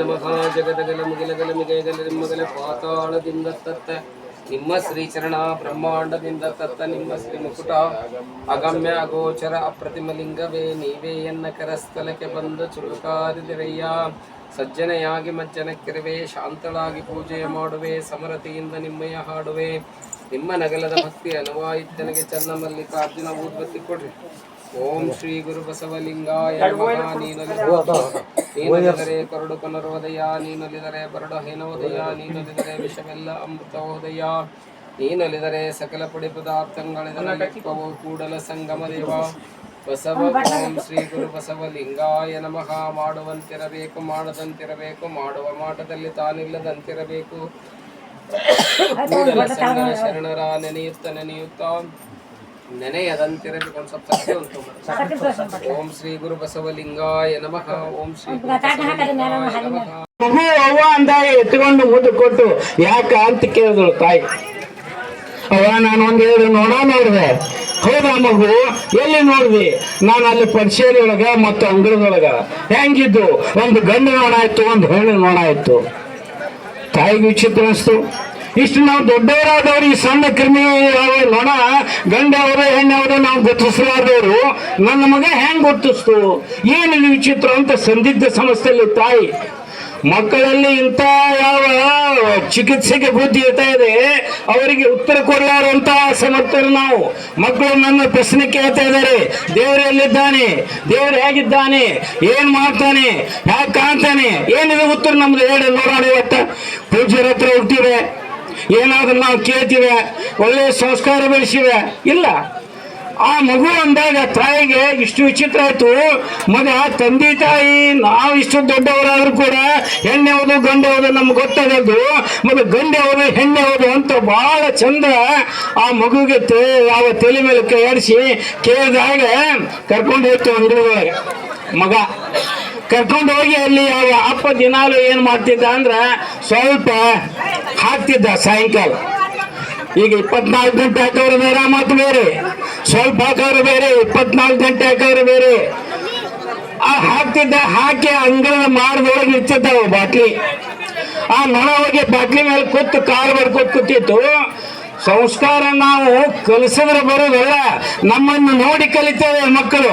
ನಮಃ ಜಗದಗಲ ಮುಗಿಲಗಲ ಮಿಗೈಗಲ ನಿಮ್ಮಗಲ ಪಾತಾಳದಿಂದ ತತ್ತ. ನಿಮ್ಮ ಶ್ರೀ ಚರಣ ಬ್ರಹ್ಮಾಂಡದಿಂದ ತತ್ತ. ನಿಮ್ಮ ಶ್ರೀ ಮುಕುಟ ಅಗಮ್ಯ ಅಗೋಚರ ಅಪ್ರತಿಮ ಲಿಂಗವೇ ನೀವೇ ಎನ್ನ ಕರಸ್ಥಲಕ್ಕೆ ಬಂದು ಚುರುಕಾರಿದಿರಯ್ಯ ಸಜ್ಜನೆಯಾಗಿ ಮಜ್ಜನಕ್ಕಿರುವೆ ಶಾಂತಳಾಗಿ ಪೂಜೆ ಮಾಡುವೆ, ಸಮರತೆಯಿಂದ ನಿಮ್ಮಯ ಹಾಡುವೆ. ನಿಮ್ಮ ನಗಲದ ಭಕ್ತಿ ಅನುವಾಯಿತನಿಗೆ ಚನ್ನ ಮಲ್ಲಿಕಾರ್ಜುನ ಊದ್ಬತ್ತಿ ಕೊಡ್ರಿ. ಓಂ ಶ್ರೀ ಗುರು ಬಸವಲಿಂಗಾಯ ನಮಃ ನೀನೊಲಿದರೆ ಕರಡು ಪುನರ್ವದಯ ನೀನೊಲಿದರೆ ಬರಡು ಹೇನೋದಯ ನೀನೊಲಿದರೆ ವಿಷವೆಲ್ಲ ಅಮೃತೋದಯ. ನೀನೊಲಿದರೆ ಸಕಲ ಪುಡಿ ಪದಾರ್ಥಗಳಿದವು ಕೂಡಲ ಸಂಗಮ ದೇವ. ಬಸವ ಓಂ ಶ್ರೀ ಗುರು ಬಸವಲಿಂಗಾಯ ನಮಃ. ಮಾಡುವಂತಿರಬೇಕು ಮಾಡದಂತಿರಬೇಕು ಮಾಡುವ ಮಾಟದಲ್ಲಿ ತಾನಿಲ್ಲದಂತಿರಬೇಕು. ಕೂಡಲ ಶರಣರ ನೆನೆಯುತ್ತ ನೆನೆಯುತ್ತ ನೆನೆಯದಂತಿರಬೇಕು ಒಂದು ಸ್ವಲ್ಪ ಸತ್ಯ ಉಂಟು. ಓಂ ಶ್ರೀ ಗುರು ಬಸವಲಿಂಗಾಯ ನಮಃ. ಓಂ ಶ್ರೀ ಮಗು ಅವ್ವ ಅಂದಾಗ ಎತ್ಕೊಂಡು ಮುದ್ದು ಕೊಟ್ಟು ಯಾಕ ಅಂತ ಕೇಳಿದಳು ತಾಯಿ. ಅವ್ವ ನಾನು ಒಂದು ಎರಡು ನೋಡ ನೋಡಿದೆ. ಹೌದಾ ಮಗು? ಎಲ್ಲಿ ನೋಡಿದ್ವಿ ನಾನು ಅಲ್ಲಿ ಪರಿಶೀಲಿಯೊಳಗ ಒಳಗ ಮತ್ತು ಅಂಗಳದೊಳಗ. ಹೆಂಗಿದ್ದು? ಒಂದು ಗಂಡು ನೋಣ ಆಯ್ತು ಒಂದು ಹೆಣ್ಣು ನೋಣ ಆಯ್ತು ತಾಯಿಗೆ ವಿಚಿತ್ರ ಅನಿಸ್ತು. ಇಷ್ಟು ನಾವು ದೊಡ್ಡವರಾದವ್ರು, ಈ ಸಣ್ಣ ಕ್ರಿಮಿ ನೊಣ, ಗಂಡ ಅವರ, ಹೆಣ್ಣೆ ಅವರು, ನಾವು ಗುರ್ತಿಸಲಾರ್ದವರು ನನ್ನ ಮಗ ಹೆಂಗ್ ಗುರ್ತಿಸ್ತು? ಏನಿದು ವಿಚಿತ್ರ ಅಂತ ಸಂದಿಗ್ಧ ಸಮಸ್ಯೆಯಲ್ಲಿ ತಾಯಿ. ಮಕ್ಕಳಲ್ಲಿ ಇಂಥ ಯಾವ ಚಿಕಿತ್ಸೆಗೆ ಬುದ್ಧಿ ಇರ್ತಾ ಇದೆ, ಅವರಿಗೆ ಉತ್ತರ ಕೊಡಲಾರಂತ ಸಮರ್ಥರು ನಾವು. ಮಕ್ಕಳು ನನ್ನ ಪ್ರಶ್ನೆ ಕೇಳ್ತಾ ಇದ್ದಾರೆ. ದೇವರು ಎಲ್ಲಿದ್ದಾನೆ? ದೇವರು ಹೇಗಿದ್ದಾನೆ? ಏನ್ ಮಾಡ್ತಾನೆ? ಯಾಕೆ ಕಾಣ್ತಾನೆ? ಏನಿದೆ ಉತ್ತರ ನಮ್ದು ಹೇಳಿ ನೋಡೋಣ ಇವತ್ತ. ಪೂಜ್ಯರ ಹತ್ರ ಹೋಗ್ತೀವಿ ಏನಾದ್ರೂ ನಾವು ಕೇಳ್ತೀವಿ, ಒಳ್ಳೆ ಸಂಸ್ಕಾರ ಬೆಳೆಸಿವೆ. ಇಲ್ಲ. ಆ ಮಗು ಅಂದಾಗ ತಾಯಿಗೆ ಇಷ್ಟು ವಿಚಿತ್ರ ಆಯ್ತು. ಮಗ, ತಂದೆ, ತಾಯಿ, ನಾವು ಇಷ್ಟು ದೊಡ್ಡವರಾದರೂ ಕೂಡ ಹೆಣ್ಣೆ ಹೌದು, ಗಂಡೆ ಹೌದು ನಮ್ಗೆ ಗೊತ್ತಾಗದ್ದು ಮತ್ತು ಗಂಡೆ ಹೌದು, ಹೆಣ್ಣೆ ಹೌದು ಅಂತ ಬಹಳ ಚಂದ ಆ ಮಗುಗೆ ಯಾವ ತಲೆ ಮೇಲೆ ಕೈ ಆಡಿಸಿ ಕೇಳಿದಾಗ ಕರ್ಕೊಂಡು ಹೋಯ್ತು ಅಂಗಡಿಯೊಳಗೆ ಮಗ ಕರ್ಕೊಂಡು ಹೋಗಿ ಅಲ್ಲಿ ಯಾವ ಅಪ್ಪ ದಿನಾಲು ಏನ್ ಮಾಡ್ತಿದ್ದ ಅಂದ್ರ ಸ್ವಲ್ಪ ಹಾಕ್ತಿದ್ದ ಸಾಯಂಕಾಲ. ಈಗ ಇಪ್ಪತ್ನಾಲ್ಕು ಗಂಟೆ ಹಾಕೋರು ಬೇರೆ ಮಾತು ಬೇರೆ. ಸ್ವಲ್ಪ ಹಾಕೋರು ಬೇರೆ, ಇಪ್ಪತ್ನಾಲ್ಕು ಗಂಟೆ ಹಾಕೋರು ಬೇರೆ. ಆ ಹಾಕ್ತಿದ್ದ ಹಾಕಿ ಅಂಗಳದ ಮಾಡಿದೊಳಗೆ ಇರ್ತಿದ್ದ ಬಾಟ್ಲಿ. ಆ ನೊಣ ಹೋಗಿ ಬಾಟ್ಲಿ ಮೇಲೆ ಕೂತು ಕಾರ್ ಬರ್ಕೊತ್ ಕೂತಿತ್ತು. ಸಂಸ್ಕಾರ ನಾವು ಕಲಿಸಿದ್ರೆ ಬರೋದಲ್ಲ, ನಮ್ಮನ್ನು ನೋಡಿ ಕಲಿತೇವೆ ಮಕ್ಕಳು.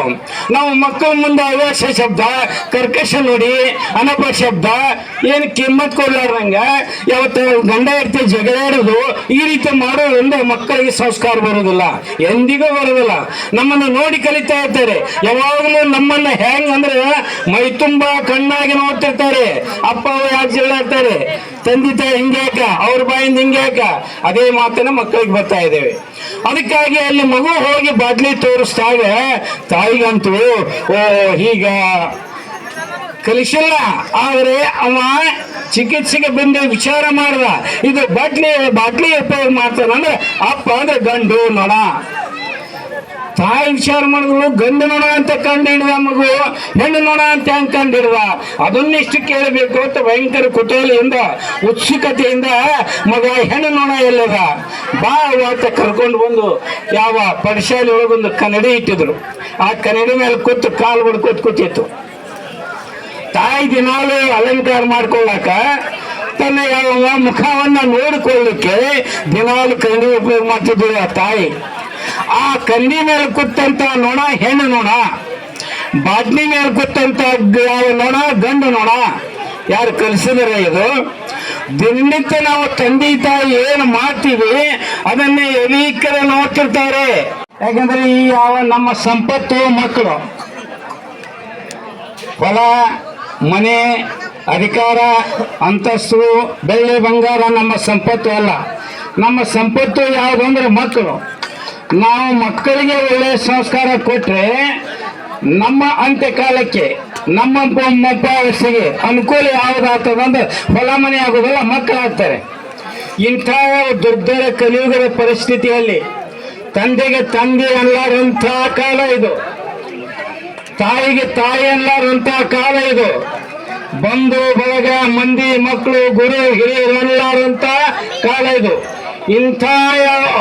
ನಾವು ಮಕ್ಕಳ ಮುಂದೆ ಅವೇಶ ಶಬ್ದ, ಕರ್ಕಶ ನೋಡಿ, ಅನಪ ಶಬ್ದ, ಏನು ಕಿಮ್ಮತ್ ಕೊಡ್ಲಾರ್ದಂಗೆ, ಯಾವತ್ತು ಗಂಡ ಇರ್ತಿ ಜಗಳಾಡೋದು ಈ ರೀತಿ ಮಾಡೋದ್ರಿಂದ ಮಕ್ಕಳಿಗೆ ಸಂಸ್ಕಾರ ಬರೋದಿಲ್ಲ. ಎಂದಿಗೂ ಬರೋದಿಲ್ಲ. ನಮ್ಮನ್ನು ನೋಡಿ ಕಲಿತಾ ಇರ್ತಾರೆ. ಯಾವಾಗಲೂ ನಮ್ಮನ್ನ ಹೆಂಗ್ ಅಂದ್ರೆ ಮೈ ತುಂಬಾ ಕಣ್ಣಾಗಿ ನೋಡ್ತಿರ್ತಾರೆ. ಅಪ್ಪ ಅವ್ರು ಯಾಕೆ ಜಗಳಾಡ್ತಾರೆ ತಂದೆ ಹಿಂಗ್ಯಾಕ ಅವ್ರ ಬಾಯಿಂದ ಹಿಂಗ್ಯಾಕ ಅದೇ ಮಾತನ್ನ ಮಕ್ಕಳಿಗೆ ಬರ್ತಾ ಇದ್ದೇವೆ. ಅದಕ್ಕಾಗಿ ಅಲ್ಲಿ ಮಗು ಹೋಗಿ ಬಾಟ್ಲಿ ತೋರಿಸ್ತಾಗ ತಾಯಿಗಂತೂ, ಓ, ಹೀಗ ಕಲಿಸಿಲ್ಲ. ಆದ್ರೆ ಅವ ಚಿಕಿತ್ಸೆಗೆ ಬಂದು ವಿಚಾರ ಮಾಡ್ದ. ಇದು ಬಾಟ್ಲಿ ಬಾಟ್ಲಿ ಉಪಯೋಗ ಮಾಡ್ತಾನಂದ್ರೆ ಅಪ್ಪ ಅಂದ್ರೆ ಗಂಡು ನೊಣ ತಾಯಿ ವಿಚಾರ ಮಾಡಿದ್ರು, ಗಂಡು ನೋಣ ಅಂತ ಕಂಡು ಹಿಡಿದ ಮಗು, ಹೆಣ್ಣು ನೋಣ ಅಂತ ಹೆಂಗ್ ಕಂಡು ಹಿಡಿದ ಅದನ್ನಿಷ್ಟು ಕೇಳಬೇಕು ಅಂತ ಭಯಂಕರ ಕುತೂಹಲಿಯಿಂದ ಉತ್ಸುಕತೆಯಿಂದ ಮಗ, ಹೆಣ್ಣು ನೋಣ ಎಲ್ಲದ? ಬಾ ಅಂತ ಕರ್ಕೊಂಡು ಬಂದು ಯಾವ ಪಡಶಾಲೆ ಒಳಗೊಂದು ಕನ್ನಡಿ ಇಟ್ಟಿದ್ರು. ಆ ಕನ್ನಡಿ ಮೇಲೆ ಕೂತು ಕಾಲು ಬಡ್ಕೊತ್ ಕೂತಿತ್ತು. ತಾಯಿ ದಿನಾಲು ಅಲಂಕಾರ ಮಾಡ್ಕೊಳ್ಳಾಕ ತನ್ನ ಯಾವ ಮುಖವನ್ನ ನೋಡಿಕೊಳ್ಳಕ್ಕೆ ದಿನಾಲು ಕನ್ನಡಿ ಉಪಯೋಗ ಮಾಡ್ತಿದ್ರು ಆ ತಾಯಿ. ಆ ಕನ್ನಡಿ ಮೇಲೆ ಕೂತಂತ ನೋಣ ಹೆಣ್ಣು ನೋಣ ಬಾಟ್ಲಿ ಮೇಲೆ ಕೂತಂತ ನೊಣ ಗಂಡು ನೋಣ ಯಾರು ಕಲಿಸಿದರೆ ಇದು? ದಿನನಿತ್ಯ ನಾವು ತಂದೆ ತಾಯಿ ಏನು ಮಾಡ್ತೀವಿ, ಅದನ್ನೇ ಎಲೀಕರ ನೋಡ್ತಿರ್ತಾರೆ. ಯಾಕಂದ್ರೆ ಈ ಯಾವ ನಮ್ಮ ಸಂಪತ್ತು ಮಕ್ಕಳು. ಹೊಲ, ಮನೆ, ಅಧಿಕಾರ, ಅಂತಸ್ತು, ಬೆಳ್ಳಿ ಬಂಗಾರ ನಮ್ಮ ಸಂಪತ್ತು ಅಲ್ಲ. ನಮ್ಮ ಸಂಪತ್ತು ಯಾವುದು ಅಂದ್ರೆ ಮಕ್ಕಳು. ನಾವು ಮಕ್ಕಳಿಗೆ ಒಳ್ಳೆಯ ಸಂಸ್ಕಾರ ಕೊಟ್ಟರೆ ನಮ್ಮ ಅಂತ್ಯಕಾಲಕ್ಕೆ ನಮ್ಮ ಮೊಬ್ಬಾವಸ್ಥೆಗೆ ಅನುಕೂಲ ಯಾವುದಾಗ್ತದಂದ್ರೆ ಹೊಲ ಮನೆ ಆಗೋದಲ್ಲ ಮಕ್ಕಳಾಗ್ತಾರೆ. ಇಂಥ ದುರ್ಧರ ಕಲಿಯುಗದ ಪರಿಸ್ಥಿತಿಯಲ್ಲಿ ತಂದೆಗೆ ತಂದೆ ಅಲ್ಲಾರಂಥ ಕಾಲ ಇದು. ತಾಯಿಗೆ ತಾಯಿ ಅಲ್ಲಾರಂತಹ ಕಾಲ ಇದು. ಬಂಧು ಬಳಗ ಮಂದಿ ಮಕ್ಕಳು ಗುರು ಹಿರಿಯರೆಲ್ಲಾರಂತ ಕಾಲ ಇದು. ಇಂಥ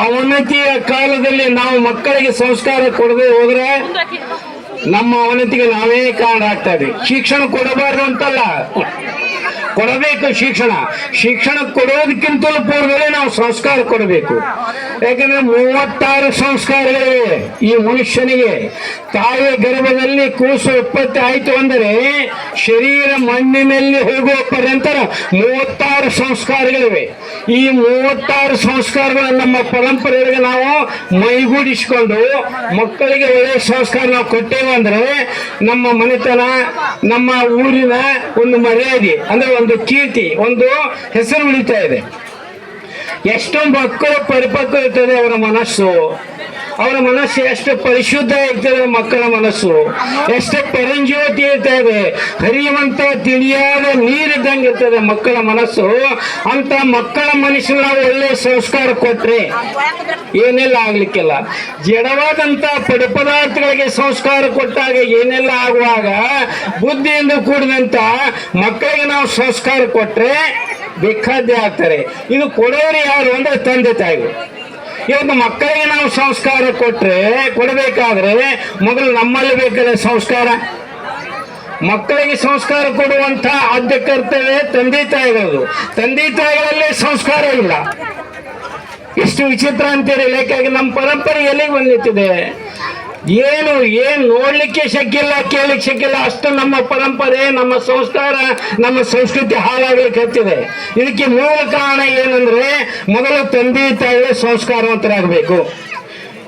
ಅವನತಿಯ ಕಾಲದಲ್ಲಿ ನಾವು ಮಕ್ಕಳಿಗೆ ಸಂಸ್ಕಾರ ಕೊಡದೆ ಹೋದ್ರೆ ನಮ್ಮ ಅವನತಿಗೆ ನಾವೇ ಕಾರಣ ಆಗ್ತಾ ಇದ್ದೀವಿ. ಶಿಕ್ಷಣ ಕೊಡಬಾರ್ದು ಅಂತಲ್ಲ. ಕೊಡಬೇಕು ಶಿಕ್ಷಣ. ಶಿಕ್ಷಣ ಕೊಡೋದಕ್ಕಿಂತಲೂ ಪೂರ್ವದಲ್ಲಿ ನಾವು ಸಂಸ್ಕಾರ ಕೊಡಬೇಕು. ಯಾಕಂದ್ರೆ ಮೂವತ್ತಾರು ಸಂಸ್ಕಾರಗಳಿವೆ ಈ ಮನುಷ್ಯನಿಗೆ. ತಾಯಿಯ ಗರ್ಭದಲ್ಲಿ ಕೂಸು ಉತ್ಪತ್ತಿ ಆಯಿತು ಅಂದರೆ ಶರೀರ ಮಣ್ಣಿನಲ್ಲಿ ಹೋಗುವ ಪರ್ಯಂತರ ಮೂವತ್ತಾರು ಸಂಸ್ಕಾರಗಳಿವೆ. ಈ ಮೂವತ್ತಾರು ಸಂಸ್ಕಾರಗಳು ನಮ್ಮ ಪರಂಪರೆಗಳಿಗೆ ನಾವು ಮೈಗೂಡಿಸಿಕೊಂಡು ಮಕ್ಕಳಿಗೆ ಒಳ್ಳೆಯ ಸಂಸ್ಕಾರ ನಾವು ಕೊಟ್ಟೇವೆ ಅಂದರೆ ನಮ್ಮ ಮನೆತನ, ನಮ್ಮ ಊರಿನ ಒಂದು ಮರ್ಯಾದೆ, ಅಂದ್ರೆ ಒಂದು ಕೀರ್ತಿ ಒಂದು ಹೆಸರು ಉಳಿತಾ ಇದೆ ಎಷ್ಟೊಂದು ಮಕ್ಕಳು ಪರಿಪಕ್ವ ಇರ್ತದೆ ಅವರ ಮನಸ್ಸು ಅವರ ಮನಸ್ಸು ಎಷ್ಟು ಪರಿಶುದ್ಧ ಇರ್ತದೆ ಮಕ್ಕಳ ಮನಸ್ಸು. ಎಷ್ಟು ಪರಂಜ್ಯೋತಿ ಇರ್ತದೆ. ಹರಿಯುವಂತ ತಿಳಿಯಾದ ನೀರಿದ್ದಂಗೆ ಇರ್ತದೆ ಮಕ್ಕಳ ಮನಸ್ಸು. ಅಂತ ಮಕ್ಕಳ ಮನಸ್ಸು ನಾವು ಒಳ್ಳೆ ಸಂಸ್ಕಾರ ಕೊಟ್ರೆ ಏನೆಲ್ಲ ಆಗ್ಲಿಕ್ಕಿಲ್ಲ. ಜಡವಾದಂತ ಪದಾರ್ಥಗಳಿಗೆ ಸಂಸ್ಕಾರ ಕೊಟ್ಟಾಗ ಏನೆಲ್ಲ ಆಗುವಾಗ ಬುದ್ಧಿಯಿಂದ ಕೂಡಿದಂತ ಮಕ್ಕಳಿಗೆ ನಾವು ಸಂಸ್ಕಾರ ಕೊಟ್ರೆ ಬೇಕಾದ್ದೇ ಆಗ್ತಾರೆ. ಇದು ಕೊಡೋರು ಯಾರು ಅಂದ್ರೆ ತಂದೆ ತಾಯಿಗಳು ಇವತ್ತು ಮಕ್ಕಳಿಗೆ ನಾವು ಸಂಸ್ಕಾರ ಕೊಟ್ರೆ, ಕೊಡಬೇಕಾದ್ರೆ ಮೊದಲು ನಮ್ಮಲ್ಲಿ ಬೇಕಾದ್ರೆ ಸಂಸ್ಕಾರ? ಮಕ್ಕಳಿಗೆ ಸಂಸ್ಕಾರ ಕೊಡುವಂತ ಆದ್ಯ ಕರ್ತವ್ಯ ತಂದೆ ತಾಯಿಗಳದು ತಂದೆ ತಾಯಿಗಳಲ್ಲಿ ಸಂಸ್ಕಾರ ಇಲ್ಲ. ಎಷ್ಟು ವಿಚಿತ್ರ ಅಂತೀರಿ? ಯಾಕಾಗಿ ನಮ್ಮ ಪರಂಪರೆ ಎಲ್ಲಿಗೆ ಬಂದಿತ್ತಿದೆ ಏನು, ಏನ್ ನೋಡ್ಲಿಕ್ಕೆ ಶಕ್ಕಿಲ್ಲ, ಕೇಳಲಿಕ್ಕೆ ಶಕ್ಕಿಲ್ಲ, ಅಷ್ಟು ನಮ್ಮ ಪರಂಪರೆ, ನಮ್ಮ ಸಂಸ್ಕಾರ, ನಮ್ಮ ಸಂಸ್ಕೃತಿ ಹಾಳಾಗ್ಲಿಕ್ಕೆ ಹತ್ತಿದೆ. ಇದಕ್ಕೆ ಮೂಲ ಕಾರಣ ಏನಂದ್ರೆ, ಮೊದಲು ತಂದೆ ತಾಯಿಗಳ ಸಂಸ್ಕಾರವಂತರಾಗಬೇಕು.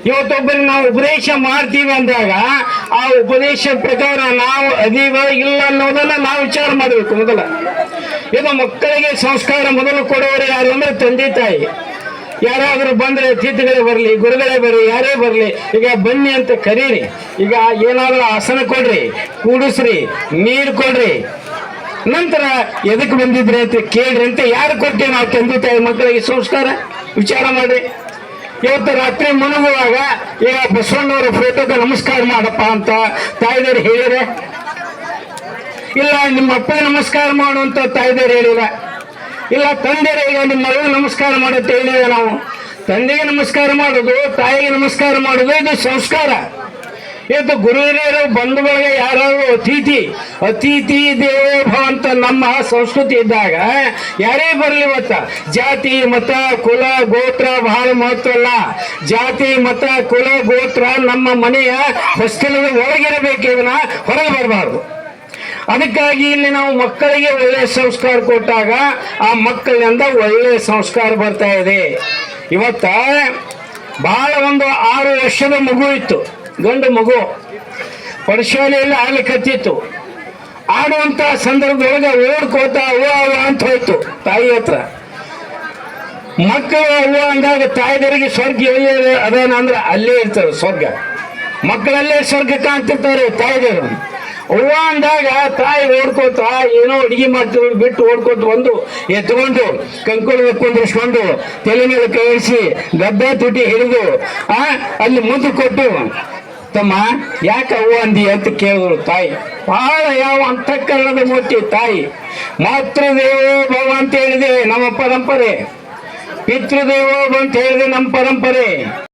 ಇವತ್ತೊಬ್ಬರಿಗೆ ನಾವು ಉಪದೇಶ ಮಾಡ್ತೀವಿ ಅಂದಾಗ, ಆ ಉಪದೇಶ ಪ್ರಕಾರ ನಾವು ಅದೀವ ಇಲ್ಲ ಅನ್ನೋದನ್ನ ನಾವು ವಿಚಾರ ಮಾಡಬೇಕು ಮೊದಲ. ಇದು ಮಕ್ಕಳಿಗೆ ಸಂಸ್ಕಾರ ಮೊದಲು ಕೊಡೋರು ಯಾರು ಅಂದ್ರೆ ತಂದೆ, ತಾಯಿ. ಯಾರಾದರೂ ಬಂದ್ರೆ ಅತಿಥಿಗಳೇ ಬರಲಿ, ಗುರುಗಳೇ ಬರಲಿ, ಯಾರೇ ಬರಲಿ, ಈಗ ಬನ್ನಿ ಅಂತ ಕರೀರಿ. ಈಗ ಏನಾದರೂ ಆಸನ ಕೊಡ್ರಿ, ಕೂಡಿಸ್ರಿ, ನೀರು ಕೊಡ್ರಿ. ನಂತರ ಎದಕ್ಕೆ ಬಂದಿದ್ರಿ ಅಂತ ಕೇಳ್ರಿ ಅಂತ ಯಾರು ಕೊಟ್ಟೆ ನಾವು ತಂದೆ ತಾಯಿ ಮಕ್ಕಳಿಗೆ ಸಂಸ್ಕಾರ? ವಿಚಾರ ಮಾಡ್ರಿ. ಇವತ್ತು ರಾತ್ರಿ ಮುಳುಗುವಾಗ ಈಗ ಬಸವಣ್ಣವರ ಫೋಟೋಗೆ ನಮಸ್ಕಾರ ಮಾಡಪ್ಪ ಅಂತ ತಾಯಿದವ್ರು ಹೇಳಿದ್ರೆ, ಇಲ್ಲ, ನಿಮ್ಮ ಅಪ್ಪ ನಮಸ್ಕಾರ ಮಾಡು ಅಂತ ತಾಯಿದವ್ರು ಹೇಳಿಲ್ಲ. ಇಲ್ಲ ತಂದೆಗೆ ಈಗ ನಿಮ್ಮ ಮಗಳು ನಮಸ್ಕಾರ ಮಾಡುತ್ತೆ ನಾವು. ತಂದೆಗೆ ನಮಸ್ಕಾರ ಮಾಡೋದು, ತಾಯಿಗೆ ನಮಸ್ಕಾರ ಮಾಡೋದು, ಇದು ಸಂಸ್ಕಾರ. ಇದು ಗುರು ಬಂಧು ಬಂಧುಗಳಿಗೆ ಯಾರಾದ್ರು ಅತಿಥಿ ಅತಿಥಿ ದೇವೋಭವ ಅಂತ ನಮ್ಮ ಸಂಸ್ಕೃತಿ ಇದ್ದಾಗ, ಯಾರೇ ಬರಲಿ ಇವತ್ತ, ಜಾತಿ, ಮತ, ಕುಲ, ಗೋತ್ರ, ಬಹಳ ಮಹತ್ವ ಅಲ್ಲ. ಜಾತಿ, ಮತ, ಕುಲ, ಗೋತ್ರ ನಮ್ಮ ಮನೆಯ ಹೊಸ್ತಿಲದ ಒಳಗಿರಬೇಕು ಇದನ್ನ ಹೊರಗೆ ಬರಬಾರ್ದು. ಅದಕ್ಕಾಗಿ ಇಲ್ಲಿ ನಾವು ಮಕ್ಕಳಿಗೆ ಒಳ್ಳೆಯ ಸಂಸ್ಕಾರ ಕೊಟ್ಟಾಗ ಆ ಮಕ್ಕಳಿಂದ ಒಳ್ಳೆಯ ಸಂಸ್ಕಾರ ಬರ್ತಾ ಇದೆ. ಇವತ್ತ ಬಹಳ ಒಂದು ಆರು ವರ್ಷದ ಮಗು ಇತ್ತು. ಗಂಡು ಮಗು. ಪಡಶಾಲೆಯಲ್ಲಿ ಕತ್ತಿತ್ತು ಆಡುವಂತ ಸಂದರ್ಭದೊಳಗೆ ಓಡ್ಕೋತ ಅವ್ವ ಅವ್ವ ಅಂತ ಹೋಯ್ತು ತಾಯಿ ಹತ್ರ. ಮಕ್ಕಳು ಅವ್ವ ಅಂದಾಗ ತಾಯಿದರಿಗೆ ಸ್ವರ್ಗ ಅದೇನಂದ್ರೆ ಅಲ್ಲೇ ಇರ್ತಾರೆ ಸ್ವರ್ಗ. ಮಕ್ಕಳಲ್ಲೇ ಸ್ವರ್ಗ ಕಾಣ್ತಿರ್ತಾರೆ ತಾಯಿದರು ಅವ್ವ ಅಂದಾಗ ತಾಯಿ ಓಡ್ಕೋತ ಏನೋ ಅಡಿಗೆ ಮಾಡ್ತೀವಿ ಬಿಟ್ಟು ಓಡ್ಕೋತ ಬಂದು ಎತ್ಕೊಂಡು ಕಂಕುಳ ಕುಂದಿರಿಸ್ಕೊಂಡು ತಲೆ ಮೇಲೆ ಕೈಸಿ ಗದ್ದೆ ತುಟಿ ಹಿಡಿದು, ಆ, ಅಲ್ಲಿ ಮುದ್ದು ಕೊಟ್ಟು, ತಮ್ಮ, ಯಾಕೆ ಅವ್ವ ಅಂದಿ ಅಂತ ಕೇಳಿದ್ರು ತಾಯಿ. ಬಹಳ ಯಾವ ಅಂತಃಕರಣದ ಮೂರ್ತಿ ತಾಯಿ. ಮಾತೃದೇವೋ ಭವ ಅಂತ ಹೇಳಿದೆ ನಮ್ಮ ಪರಂಪರೆ. ಪಿತೃದೇವೋ ಅಂತ ಹೇಳಿದೆ ನಮ್ಮ ಪರಂಪರೆ.